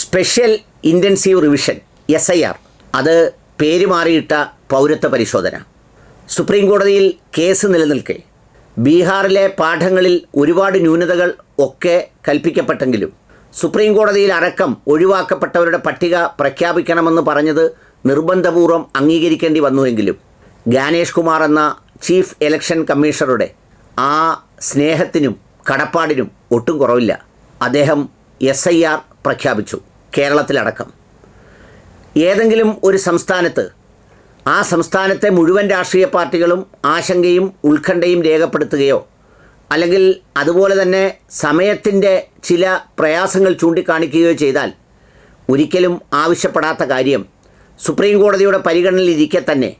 Special intensive revision S I R അത് പേര് മാറിയിട്ട പൗരത്വ പരിശോധന. സുപ്രീം കോടതിയിൽ കേസ് നിലനിൽക്കെ. ബീഹാറിലെ പാഠങ്ങളിൽ ഒരുപാട് ന്യൂനതകൾ ഒക്കെ കൽപ്പിക്കപ്പെട്ടെങ്കിലും സുപ്രീം കോടതിയിൽ അടക്കം ഒഴിവാക്കപ്പെട്ടവരുടെ പട്ടിക പ്രഖ്യാപിക്കണമെന്ന് പറഞ്ഞത് നിർബന്ധപൂർവം അംഗീകരിക്കേണ്ടി വന്നുവെങ്കിലും ഗാനേഷ് കുമാർ എന്ന ചീഫ് ഇലക്ഷൻ കമ്മീഷണറുടെ ആ സ്നേഹത്തിനും കടപ്പാടിനും ഒട്ടും കുറവില്ല. അദ്ദേഹം എസ് ഐ ആർ പ്രഖ്യാപിച്ചു കേരളത്തിലടക്കം. ഏതെങ്കിലും ഒരു സംസ്ഥാനത്ത് ആ സംസ്ഥാനത്തെ മുഴുവൻ രാഷ്ട്രീയ പാർട്ടികളും ആശങ്കയും ഉത്കണ്ഠയും രേഖപ്പെടുത്തുകയോ അല്ലെങ്കിൽ അതുപോലെ തന്നെ സമയത്തിന്റെ ചില പ്രയാസങ്ങൾ ചൂണ്ടിക്കാണിക്കുകയോ ചെയ്താൽ ഒരിക്കലും ആവശ്യപ്പെടാത്ത കാര്യം. സുപ്രീം കോടതിയുടെ പരിഗണനയിലിരിക്കെ തന്നെ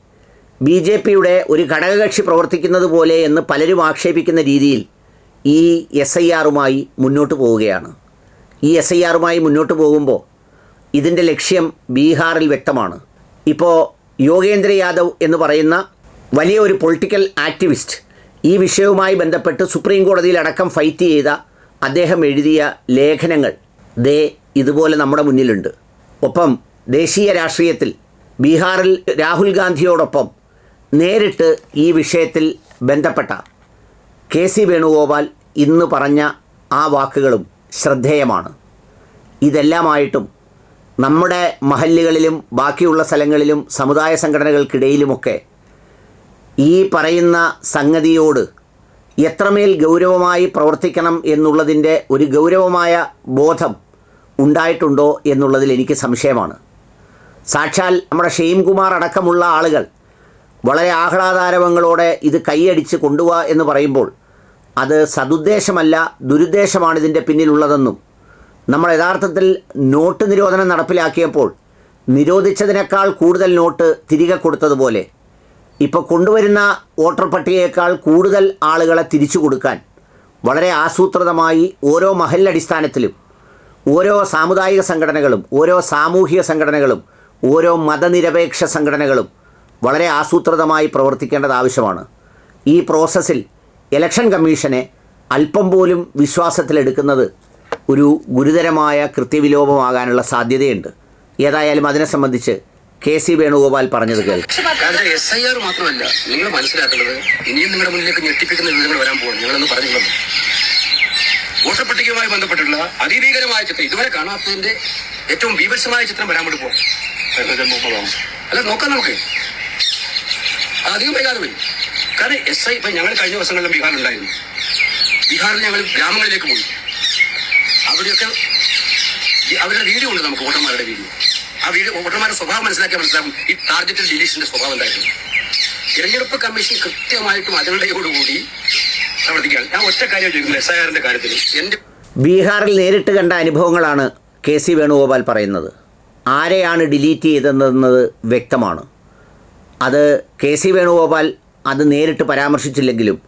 ബി ജെ പിയുടെ ഒരു ഘടകകക്ഷി പ്രവർത്തിക്കുന്നത് പോലെ എന്ന് പലരും ആക്ഷേപിക്കുന്ന രീതിയിൽ ഈ എസ് ഐ ആറുമായി മുന്നോട്ട് പോവുകയാണ്. ഈ എസ് ഐ ആറുമായി മുന്നോട്ട് പോകുമ്പോൾ ഇതിന്റെ ലക്ഷ്യം ബീഹാറിൽ വ്യക്തമാണ്. ഇപ്പോൾ യോഗേന്ദ്ര യാദവ് എന്ന് പറയുന്ന വലിയ ഒരു പൊളിറ്റിക്കൽ ആക്ടിവിസ്റ്റ് ഈ വിഷയവുമായി ബന്ധപ്പെട്ട് സുപ്രീം കോടതിയിലടക്കം ഫൈറ്റ് ചെയ്ത അദ്ദേഹം എഴുതിയ ലേഖനങ്ങൾ ദേ ഇതുപോലെ നമ്മുടെ മുന്നിലുണ്ട്. ഒപ്പം ദേശീയ രാഷ്ട്രീയത്തിൽ ബീഹാറിൽ രാഹുൽ ഗാന്ധിയോടൊപ്പം നേരിട്ട് ഈ വിഷയത്തിൽ ബന്ധപ്പെട്ട കെ സി വേണുഗോപാൽ ഇന്ന് പറഞ്ഞ ആ വാക്കുകളും ശ്രദ്ധേയമാണ്. ഇതെല്ലാമായിട്ടും നമ്മുടെ മഹല്ലുകളിലും ബാക്കിയുള്ള സ്ഥലങ്ങളിലും സമുദായ സംഘടനകൾക്കിടയിലുമൊക്കെ ഈ പറയുന്ന സംഗതിയോട് എത്രമേൽ ഗൗരവമായി പ്രവർത്തിക്കണം എന്നുള്ളതിന്റെ ഒരു ഗൗരവമായ ബോധം ഉണ്ടായിട്ടുണ്ടോ എന്നുള്ളതിൽ എനിക്ക് സംശയമാണ്. സാക്ഷാൽ നമ്മുടെ ഷെയിംകുമാർ അടക്കമുള്ള ആളുകൾ വളരെ ആഹ്ലാദാരവങ്ങളോടെ ഇത് കൈയടിച്ച് കൊണ്ടുപോവാ എന്ന് പറയുമ്പോൾ അത് സതുദ്ദേശമല്ല ദുരുദ്ദേശമാണ് ഇതിന്റെ പിന്നിലുള്ളതെന്നും. നമ്മൾ യഥാർത്ഥത്തിൽ നോട്ട് നിരോധനം നടപ്പിലാക്കിയപ്പോൾ നിരോധിച്ചതിനേക്കാൾ കൂടുതൽ നോട്ട് തിരികെ കൊടുത്തതുപോലെ ഇപ്പോൾ കൊണ്ടുവരുന്ന വോട്ടർ പട്ടികയേക്കാൾ കൂടുതൽ ആളുകളെ തിരിച്ചു കൊടുക്കാൻ വളരെ ആസൂത്രിതമായി ഓരോ മഹല്ലടിസ്ഥാനത്തിലും ഓരോ സാമുദായിക സംഘടനകളും ഓരോ സാമൂഹിക സംഘടനകളും ഓരോ മതനിരപേക്ഷ സംഘടനകളും വളരെ ആസൂത്രിതമായി പ്രവർത്തിക്കേണ്ടത് ആവശ്യമാണ്. ഈ പ്രോസസ്സിൽ ഇലക്ഷൻ കമ്മീഷനെ അല്പം പോലും വിശ്വാസത്തിലെടുക്കുന്നത് ഒരു ഗുരുതരമായ കൃത്യവിലോപമാകാനുള്ള സാധ്യതയുണ്ട്. ഏതായാലും അതിനെ സംബന്ധിച്ച് കെ സി വേണുഗോപാൽ പറഞ്ഞത് കേൾക്കും. എസ് ഐ ആർ മാത്രമല്ല നിങ്ങൾ മനസ്സിലാക്കേണ്ടത് ഇനിയും നിങ്ങളുടെ മുന്നിലേക്ക് ഞെട്ടിപ്പിക്കുന്ന വിവരങ്ങൾ വരാൻ പോകും നിങ്ങളൊന്ന് പറഞ്ഞിട്ടുള്ളത് വോട്ടർ ബന്ധപ്പെട്ടിട്ടുള്ള ബന്ധപ്പെട്ടുള്ള അതിഭീകരമായ ചിത്രം ഇതുവരെ കാണാത്തതിന്റെ ഏറ്റവും ബീഭത്സമായ ചിത്രം വരാൻ വേണ്ടി പോകും അല്ല നോക്കാം നമുക്ക്. അധികം വൈകാതെ വരും. കാരണം എസ് ഐ ഇപ്പൊ ഞങ്ങൾ കഴിഞ്ഞ ദിവസങ്ങളിലും ബീഹാറിലുണ്ടായിരുന്നു ബീഹാറിൽ ഞങ്ങൾ ഗ്രാമങ്ങളിലേക്ക് പോയി. അവിടെയൊക്കെ അവരുടെ വീഡിയോ ഉണ്ട് നമുക്ക് വോട്ടർമാരുടെ വീഡിയോ. ആ വീഡിയോ വോട്ടർമാരുടെ സ്വഭാവം മനസ്സിലാക്കിയ മനസ്സിലാവും. ഈ ടാർഗറ്റഡ് ഡിലീഷന്റെ സ്വഭാവം എന്തായിരുന്നു. തിരഞ്ഞെടുപ്പ് കമ്മീഷൻ കൃത്യമായിട്ടും അജണ്ടയോടുകൂടി പ്രവർത്തിക്കുകയാണ്. ഞാൻ ഒറ്റ കാര്യം ചോദിക്കുന്നത് എസ് ഐ ആറിന്റെ കാര്യത്തിൽ. എന്റെ ബീഹാറിൽ നേരിട്ട് കണ്ട അനുഭവങ്ങളാണ് കെ സി വേണുഗോപാൽ പറയുന്നത്. ആരെയാണ് ഡിലീറ്റ് ചെയ്തതെന്നത് വ്യക്തമാണ്. അത് കെ സി വേണുഗോപാൽ അത് നേരിട്ട് പരാമർശിച്ചില്ലെങ്കിലും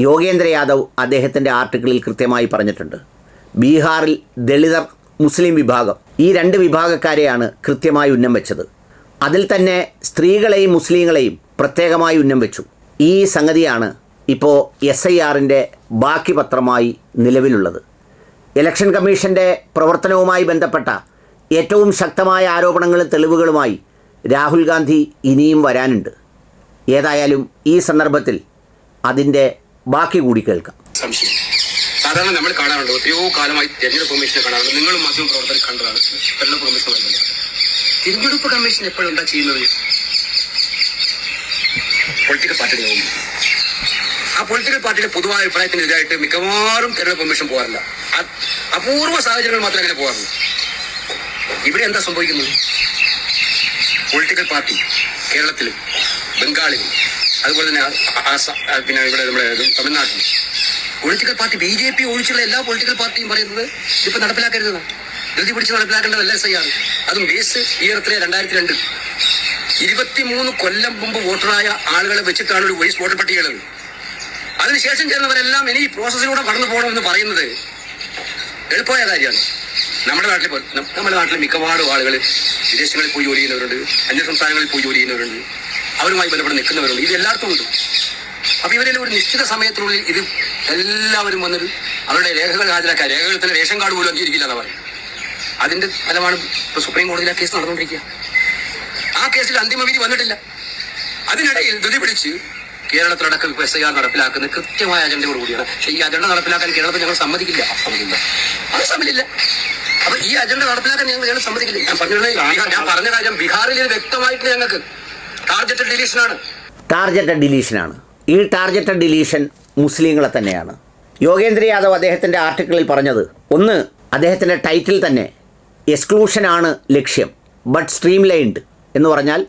യോഗേന്ദ്ര യാദവ് അദ്ദേഹത്തിന്റെ ആർട്ടിക്കിളിൽ കൃത്യമായി പറഞ്ഞിട്ടുണ്ട്. ബീഹാറിൽ ദളിതർ മുസ്ലിം വിഭാഗം ഈ രണ്ട് വിഭാഗക്കാരെയാണ് കൃത്യമായി ഉന്നം വെച്ചത്. അതിൽ തന്നെ സ്ത്രീകളെയും മുസ്ലിങ്ങളെയും പ്രത്യേകമായി ഉന്നം വെച്ചു. ഈ സംഗതിയാണ് ഇപ്പോൾ എസ് ഐ ആറിന്റെ ബാക്കി പത്രമായി നിലവിലുള്ളത്. ഇലക്ഷൻ കമ്മീഷന്റെ പ്രവർത്തനവുമായി ബന്ധപ്പെട്ട ഏറ്റവും ശക്തമായ ആരോപണങ്ങളും തെളിവുകളുമായി രാഹുൽ ഗാന്ധി ഇനിയും വരാനുണ്ട്. ഏതായാലും ഈ സന്ദർഭത്തിൽ അതിന്റെ ബാക്കി കൂടി കേൾക്കാം. സാധാരണ നമ്മൾ കാണാറുണ്ട് എത്രയോ കാലമായി തെരഞ്ഞെടുപ്പ് കമ്മീഷനെ കാണാറുണ്ട്. നിങ്ങളും മാധ്യമ പ്രവർത്തകർ കണ്ടതാണ്. കമ്മീഷൻ ബന്ധപ്പെട്ട് തിരഞ്ഞെടുപ്പ് കമ്മീഷൻ എപ്പോഴും എന്താ ചെയ്യുന്നത്? പൊളിറ്റിക്കൽ പാർട്ടിയുടെ ആ പൊളിറ്റിക്കൽ പാർട്ടിയുടെ പൊതുവായ അഭിപ്രായത്തിനെതിരായിട്ട് മിക്കവാറും തെരഞ്ഞെടുപ്പ് കമ്മീഷൻ പോകാറില്ല. അപൂർവ സാഹചര്യങ്ങൾ മാത്രമേ അങ്ങനെ പോകാറുള്ളൂ. ഇവിടെ എന്താ സംഭവിക്കുന്നത്? പൊളിറ്റിക്കൽ പാർട്ടി കേരളത്തിലും ബംഗാളിലും അതുപോലെ തന്നെ ആസാം പിന്നെ ഇവിടെ നമ്മുടെ തമിഴ്നാട്ടിൽ political party B J P ഒഴിച്ചുള്ള എല്ലാ പൊളിറ്റിക്കൽ പാർട്ടിയും പറയുന്നത് ഇപ്പൊ നടപ്പിലാക്കരുത് ധൃതി പിടിച്ച് നടപ്പിലാക്കേണ്ടതല്ല എസ് ഐ ആണ്. അതും ബേസ് ഈ എത്ര രണ്ടായിരത്തി രണ്ട് ഇരുപത്തിമൂന്ന് കൊല്ലം മുമ്പ് വോട്ടറായ ആളുകളെ വെച്ചിട്ടാണ് ഒരു വൈസ് വോട്ടർ പട്ടികകൾ അതിനുശേഷം ചേർന്നവരെല്ലാം ഇനി ഈ പ്രോസസ്സിലൂടെ കടന്നു പോകണമെന്ന് പറയുന്നത് എളുപ്പമായ കാര്യമാണ്. നമ്മുടെ നാട്ടിൽ നമ്മുടെ നാട്ടിൽ മിക്കവാറും ആളുകൾ വിദേശങ്ങളിൽ പോയി ജോലി ചെയ്യുന്നവരുണ്ട്. അന്യ സംസ്ഥാനങ്ങളിൽ പോയി ജോലി ചെയ്യുന്നവരുണ്ട്. അവരുമായി ബന്ധപ്പെട്ട് നിൽക്കുന്നവരുണ്ട്. ഇത് എല്ലായിടത്തും ഉണ്ട്. അപ്പൊ ഇവരെല്ലാം ഒരു നിശ്ചിത സമയത്തിനുള്ളിൽ ഇത് എല്ലാവരും വന്നത് അവരുടെ രേഖകൾ ഹാജരാക്കുക രേഖകൾ തന്നെ റേഷൻ കാർഡ് പോലും അംഗീകരിക്കില്ല എന്ന് പറയും അതിന്റെ ഫലമാണ് ഇപ്പൊ സുപ്രീം കോടതിയിൽ ആ കേസ് നടന്നുകൊണ്ടിരിക്കുക. ആ കേസിൽ അന്തിമ വിധി വന്നിട്ടില്ല. അതിനിടയിൽ ധൃതി പിടിച്ച് കേരളത്തിലടക്കം ഇപ്പൊ എസ് ഐ ആർ നടപ്പിലാക്കുന്ന കൃത്യമായ അജണ്ടയോട് കൂടിയാണ്. പക്ഷേ ഈ അജണ്ട നടപ്പിലാക്കാൻ കേരളത്തിൽ ഞങ്ങൾ സമ്മതിക്കില്ല. സമ്മതിക്കില്ല അത് സമ്മതിക്കില്ല. അപ്പൊ ഈ അജണ്ട നടപ്പിലാക്കാൻ ഞങ്ങൾ ഞങ്ങൾ സമ്മതിക്കില്ല. ഞാൻ പറഞ്ഞത് ഞാൻ പറഞ്ഞ കാര്യം ബീഹാറിൽ ഇത് വ്യക്തമായിട്ട് ഞങ്ങൾക്ക്. ടാർഗറ്റഡ് ഡിലീഷനാണ് ടാർഗറ്റഡ് ഡിലീഷനാണ് ഈ ടാർഗറ്റഡ് ഡിലീഷൻ മുസ്ലിങ്ങളെ തന്നെയാണ്. യോഗേന്ദ്ര യാദവ് അദ്ദേഹത്തിന്റെ ആർട്ടിക്കിളിൽ പറഞ്ഞത് ഒന്ന് അദ്ദേഹത്തിന്റെ ടൈറ്റിൽ തന്നെ എക്സ്ക്ലൂഷനാണ് ലക്ഷ്യം ബട്ട് സ്ട്രീം ലൈൻഡ് എന്ന് പറഞ്ഞാൽ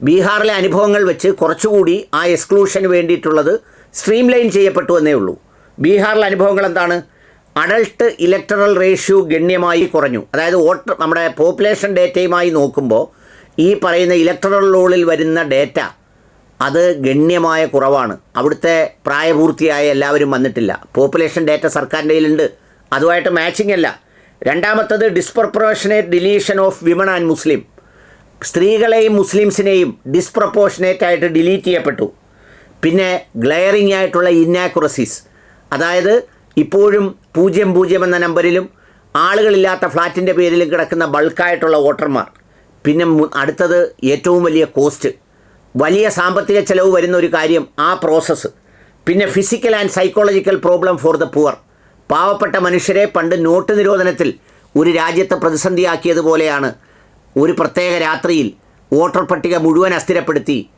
ബീഹാറിലെ അനുഭവങ്ങൾ വെച്ച് കുറച്ചുകൂടി ആ എക്സ്ക്ലൂഷന് വേണ്ടിയിട്ടുള്ളത് സ്ട്രീം ലൈൻ ചെയ്യപ്പെട്ടു എന്നേ ഉള്ളൂ. ബീഹാറിലെ അനുഭവങ്ങൾ എന്താണ്? അഡൾട്ട് ഇലക്ടറൽ റേഷ്യോ ഗണ്യമായി കുറഞ്ഞു. അതായത് വോട്ടർ നമ്മുടെ പോപ്പുലേഷൻ ഡേറ്റയുമായി നോക്കുമ്പോൾ ഈ പറയുന്ന ഇലക്ട്രൽ റോളിൽ വരുന്ന ഡേറ്റ അത് ഗണ്യമായ കുറവാണ്. അവിടുത്തെ പ്രായപൂർത്തിയായ എല്ലാവരും വന്നിട്ടില്ല. പോപ്പുലേഷൻ ഡേറ്റ സർക്കാരിന്റെ കയ്യിലുണ്ട്. അതുമായിട്ട് മാച്ചിങ് അല്ല. രണ്ടാമത്തത് disproportionate deletion of women and Muslim സ്ത്രീകളെയും മുസ്ലിംസിനെയും ഡിസ്പ്രപ്പോർഷനേറ്റ് ആയിട്ട് ഡിലീറ്റ് ചെയ്യപ്പെട്ടു. പിന്നെ ഗ്ലെയറിംഗ് ആയിട്ടുള്ള ഇന്നാക്കുറസീസ് അതായത് ഇപ്പോഴും പൂജ്യം പൂജ്യം എന്ന നമ്പറിലും ആളുകളില്ലാത്ത ഫ്ലാറ്റിന്റെ പേരിലും കിടക്കുന്ന ബൾക്കായിട്ടുള്ള വോട്ടർമാർ. പിന്നെ അടുത്തത് ഏറ്റവും വലിയ കോസ്റ്റ് വലിയ സാമ്പത്തിക ചെലവ് വരുന്ന ഒരു കാര്യം ആ പ്രോസസ്സ് പിന്നെ physical and psychological problem for the poor പാവപ്പെട്ട മനുഷ്യരെ പണ്ട് നോട്ട് നിരോധനത്തിൽ ഒരു രാജ്യത്തെ പ്രതിസന്ധിയാക്കിയതുപോലെയാണ് ഒരു പ്രത്യേക രാത്രിയിൽ വോട്ടർ പട്ടിക മുഴുവൻ അസ്ഥിരപ്പെടുത്തി.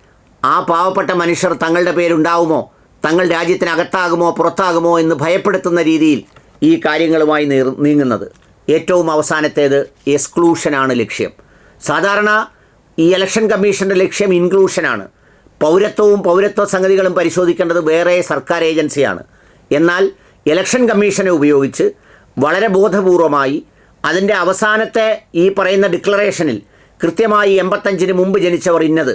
ആ പാവപ്പെട്ട മനുഷ്യർ തങ്ങളുടെ പേരുണ്ടാവുമോ? തങ്ങൾ രാജ്യത്തിനകത്താകുമോ? പുറത്താകുമോ? എന്ന് ഭയപ്പെടുത്തുന്ന രീതിയിൽ ഈ കാര്യങ്ങളുമായി നീങ്ങുന്നത്. ഏറ്റവും അവസാനത്തേത് എക്സ്ക്ലൂഷനാണ് ലക്ഷ്യം. സാധാരണ ഈ ഇലക്ഷൻ കമ്മീഷന്റെ ലക്ഷ്യം ഇൻക്ലൂഷനാണ് പൗരത്വവും പൗരത്വ സംഗതികളും പരിശോധിക്കേണ്ടത് വേറെ സർക്കാർ ഏജൻസിയാണ്. എന്നാൽ ഇലക്ഷൻ കമ്മീഷനെ ഉപയോഗിച്ച് വളരെ ബോധപൂർവമായി അതിന്റെ അവസാനത്തെ ഈ പറയുന്ന ഡിക്ലറേഷനിൽ കൃത്യമായി എൺപത്തഞ്ചിന് മുമ്പ് ജനിച്ചവർ ഇന്നത്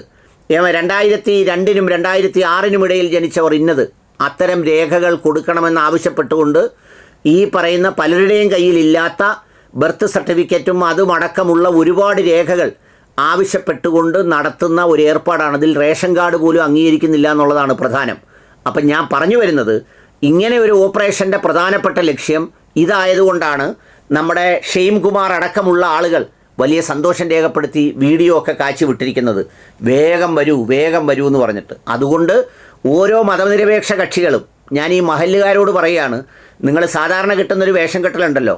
രണ്ടായിരത്തി രണ്ടിനും രണ്ടായിരത്തി ആറിനും ഇടയിൽ ജനിച്ചവർ ഇന്നത്. അത്തരം രേഖകൾ കൊടുക്കണമെന്ന് ആവശ്യപ്പെട്ടുകൊണ്ട് ഈ പറയുന്ന പലരുടെയും കയ്യിലില്ലാത്ത ബർത്ത് സർട്ടിഫിക്കറ്റും അതുമടക്കമുള്ള ഒരുപാട് രേഖകൾ ആവശ്യപ്പെട്ടുകൊണ്ട് നടത്തുന്ന ഒരു ഏർപ്പാടാണ്. അതിൽ റേഷൻ കാർഡ് പോലും അംഗീകരിക്കുന്നില്ല എന്നുള്ളതാണ് പ്രധാനം. അപ്പം ഞാൻ പറഞ്ഞു വരുന്നത് ഇങ്ങനെ ഒരു ഓപ്പറേഷന്റെ പ്രധാനപ്പെട്ട ലക്ഷ്യം ഇതായതുകൊണ്ടാണ് നമ്മുടെ ഷെയിം കുമാർ അടക്കമുള്ള ആളുകൾ വലിയ സന്തോഷം രേഖപ്പെടുത്തി വീഡിയോ ഒക്കെ കാച്ചി വിട്ടിരിക്കുന്നത് വേഗം വരൂ വേഗം വരൂ എന്ന് പറഞ്ഞിട്ട്. അതുകൊണ്ട് ഓരോ മതനിരപേക്ഷ കക്ഷികളും ഞാൻ ഈ മഹല്ലുകാരോട് പറയുകയാണ് നിങ്ങൾ സാധാരണ കിട്ടുന്നൊരു വേഷം കെട്ടലുണ്ടല്ലോ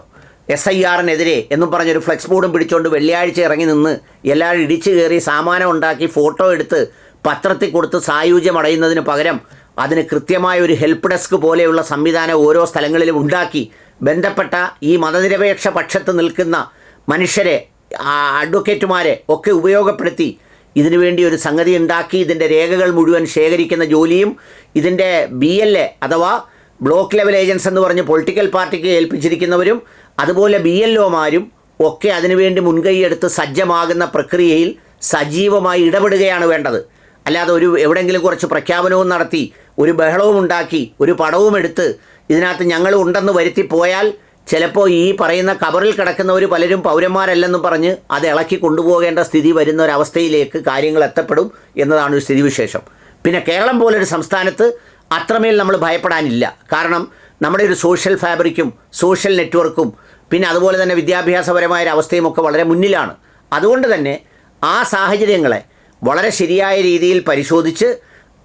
എസ് ഐ ആറിനെതിരെ എന്നും പറഞ്ഞൊരു ഫ്ലെക്സ് ബോർഡും പിടിച്ചുകൊണ്ട് വെള്ളിയാഴ്ച ഇറങ്ങി നിന്ന് എല്ലാവരും ഇടിച്ചു കയറി സാമാനം ഉണ്ടാക്കി ഫോട്ടോ എടുത്ത് പത്രത്തിൽ കൊടുത്ത് സായുജ്യം അടയുന്നതിന് പകരം അതിന് കൃത്യമായ ഒരു ഹെൽപ്പ് ഡെസ്ക് പോലെയുള്ള സംവിധാനം ഓരോ സ്ഥലങ്ങളിലും ഉണ്ടാക്കി ബന്ധപ്പെട്ട ഈ മതനിരപേക്ഷ പക്ഷത്ത് നിൽക്കുന്ന മനുഷ്യരെ അഡ്വക്കേറ്റുമാരെ ഒക്കെ ഉപയോഗപ്പെടുത്തി ഇതിനുവേണ്ടി ഒരു സംഗതി ഉണ്ടാക്കി. ഇതിന്റെ രേഖകൾ മുഴുവൻ ശേഖരിക്കുന്ന ജോലിയും ഇതിന്റെ ബി എൽ എ അഥവാ ബ്ലോക്ക് ലെവൽ ഏജൻസ് എന്ന് പറഞ്ഞ് പൊളിറ്റിക്കൽ പാർട്ടിക്ക് ഏൽപ്പിച്ചിരിക്കുന്നവരും അതുപോലെ ബി എൽ ഒമാരും ഒക്കെ അതിനുവേണ്ടി മുൻകൈയെടുത്ത് സജ്ജമാകുന്ന പ്രക്രിയയിൽ സജീവമായി ഇടപെടുകയാണ് വേണ്ടത്. അല്ലാതെ ഒരു എവിടെയെങ്കിലും കുറച്ച് പ്രഖ്യാപനവും നടത്തി ഒരു ബഹളവും ഉണ്ടാക്കി ഒരു പടവും എടുത്ത് ഇതിനകത്ത് ഞങ്ങൾ ഉണ്ടെന്ന് വരുത്തി പോയാൽ ചിലപ്പോൾ ഈ പറയുന്ന കബറിൽ കിടക്കുന്നവർ പലരും പൗരന്മാരല്ലെന്നും പറഞ്ഞ് അത് ഇളക്കി കൊണ്ടുപോകേണ്ട സ്ഥിതി വരുന്ന ഒരവസ്ഥയിലേക്ക് കാര്യങ്ങൾ എത്തപ്പെടും എന്നതാണ് ഒരു സ്ഥിതിവിശേഷം. പിന്നെ കേരളം പോലൊരു സംസ്ഥാനത്ത് അത്രമേൽ നമ്മൾ ഭയപ്പെടാനില്ല. കാരണം നമ്മുടെ ഒരു സോഷ്യൽ ഫാബ്രിക്കും സോഷ്യൽ നെറ്റ്വർക്കും പിന്നെ അതുപോലെ തന്നെ വിദ്യാഭ്യാസപരമായ ഒരു അവസ്ഥയും ഒക്കെ വളരെ മുന്നിലാണ്. അതുകൊണ്ട് തന്നെ ആ സാഹചര്യങ്ങളെ വളരെ ശരിയായ രീതിയിൽ പരിശോധിച്ച്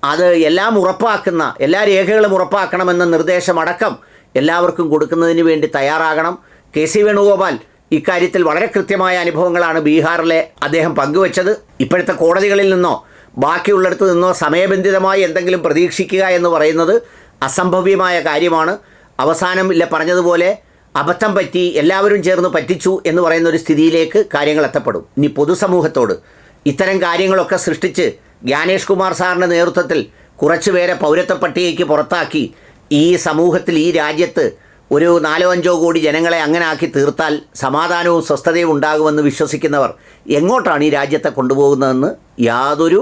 അത് എല്ലാം ഉറപ്പാക്കുന്ന എല്ലാ രേഖകളും ഉറപ്പാക്കണമെന്ന നിർദ്ദേശമടക്കം എല്ലാവർക്കും കൊടുക്കുന്നതിന് വേണ്ടി തയ്യാറാകണം. കെ സി വേണുഗോപാൽ ഇക്കാര്യത്തിൽ വളരെ കൃത്യമായ അനുഭവങ്ങളാണ് ബീഹാറിലെ അദ്ദേഹം പങ്കുവച്ചത്. ഇപ്പോഴത്തെ കോടതികളിൽ നിന്നോ ബാക്കിയുള്ളിടത്ത് നിന്നോ സമയബന്ധിതമായി എന്തെങ്കിലും പ്രതീക്ഷിക്കുക എന്ന് പറയുന്നത് അസംഭവ്യമായ കാര്യമാണ്. അവസാനം ഇല്ല പറഞ്ഞതുപോലെ അബദ്ധം പറ്റി എല്ലാവരും ചേർന്ന് പറ്റിച്ചു എന്ന് പറയുന്ന ഒരു സ്ഥിതിയിലേക്ക് കാര്യങ്ങൾ എത്തപ്പെടും. ഇനി പൊതുസമൂഹത്തോട് ഇത്തരം കാര്യങ്ങളൊക്കെ സൃഷ്ടിച്ച് ജ്ഞാനേഷ് കുമാർ സാറിന്റെ നേതൃത്വത്തിൽ കുറച്ചുപേരെ പൗരത്വ പട്ടികയ്ക്ക് പുറത്താക്കി ഈ സമൂഹത്തിൽ ഈ രാജ്യത്ത് ഒരു നാലോ അഞ്ചോ കോടി ജനങ്ങളെ അങ്ങനെ ആക്കി തീർത്താൽ സമാധാനവും സ്വസ്ഥതയും ഉണ്ടാകുമെന്ന് വിശ്വസിക്കുന്നവർ എങ്ങോട്ടാണ് ഈ രാജ്യത്തെ കൊണ്ടുപോകുന്നതെന്ന് യാതൊരു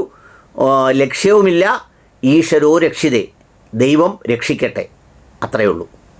ലക്ഷ്യവുമില്ല. ഈശ്വരോ രക്ഷിതേ. ദൈവം രക്ഷിക്കട്ടെ. അത്രയേ ഉള്ളൂ.